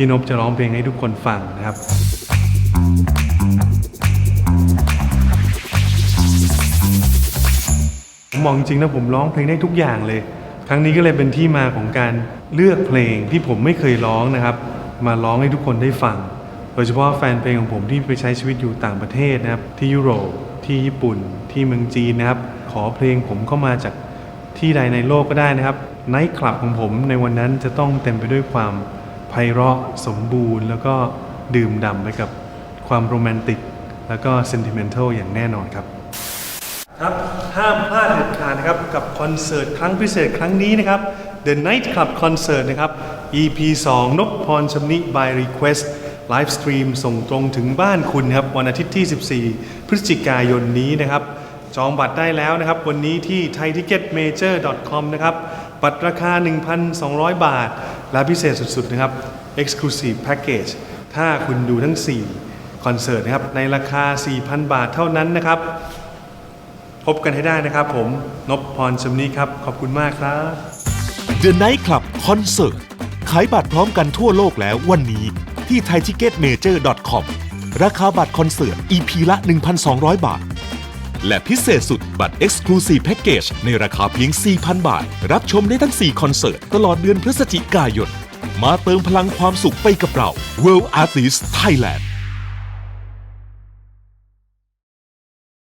พี่นพจะร้องเพลงให้ทุกคนฟังนะครับผมมองจริงนะผมร้องเพลงได้ทุกอย่างเลย ครั้งนี้ก็เลยเป็นที่มาของการเลือกเพลงที่ผมไม่เคยร้องนะครับ มาร้องให้ทุกคนได้ฟัง โดยเฉพาะแฟนเพลงของผมที่ไปใช้ชีวิตอยู่ต่างประเทศนะครับ ที่ยุโรปที่ญี่ปุ่น ที่เมืองจีนนะครับ ขอเพลงผมเข้ามาจากที่ใดในโลกก็ได้นะครับไนท์คลับของผมในวันนั้นจะต้องเต็มไปด้วยความ ไพเราะสมบูรณ์ แล้วก็ดื่มด่ำไปกับความโรแมนติก แล้วก็เซนติเมนทัลอย่างแน่นอนครับ ครับ ห้ามพลาดเด็ดขาดนะครับ กับคอนเสิร์ตครั้งพิเศษครั้งนี้นะครับ The Night Club Concert นะครับ EP 2 นกพรชำนิ by Request ไลฟ์สตรีมส่งตรงถึงบ้านคุณครับ วันอาทิตย์ที่ 14 พฤศจิกายนนี้นะครับ จองบัตรได้แล้วนะครับ วันนี้ที่ thaiticketmajor.com นะครับ บัตรราคา 1,200 บาท และพิเศษสุดๆนะครับ Exclusive Package ถ้าคุณดูทั้ง 4 คอนเสิร์ตนะครับ ในราคา 4,000 บาทเท่านั้นนะครับ พบกันให้ได้นะครับผมนพพรชมนีครับ ขอบคุณมากครับ The Night Club Concert ขายบัตรพร้อมกันทั่วโลกแล้ววันนี้ที่ thaiticketmajor.com ราคาบัตรคอนเสิร์ต EP ละ 1,200 บาท และพิเศษสุดบัตร Exclusive Package ในราคาเพียง 4,000 บาท รับชมได้ทั้ง 4 คอนเสิร์ต ตลอดเดือนพฤศจิกายน มาเติมพลังความสุขไปกับเรา World Artist Thailand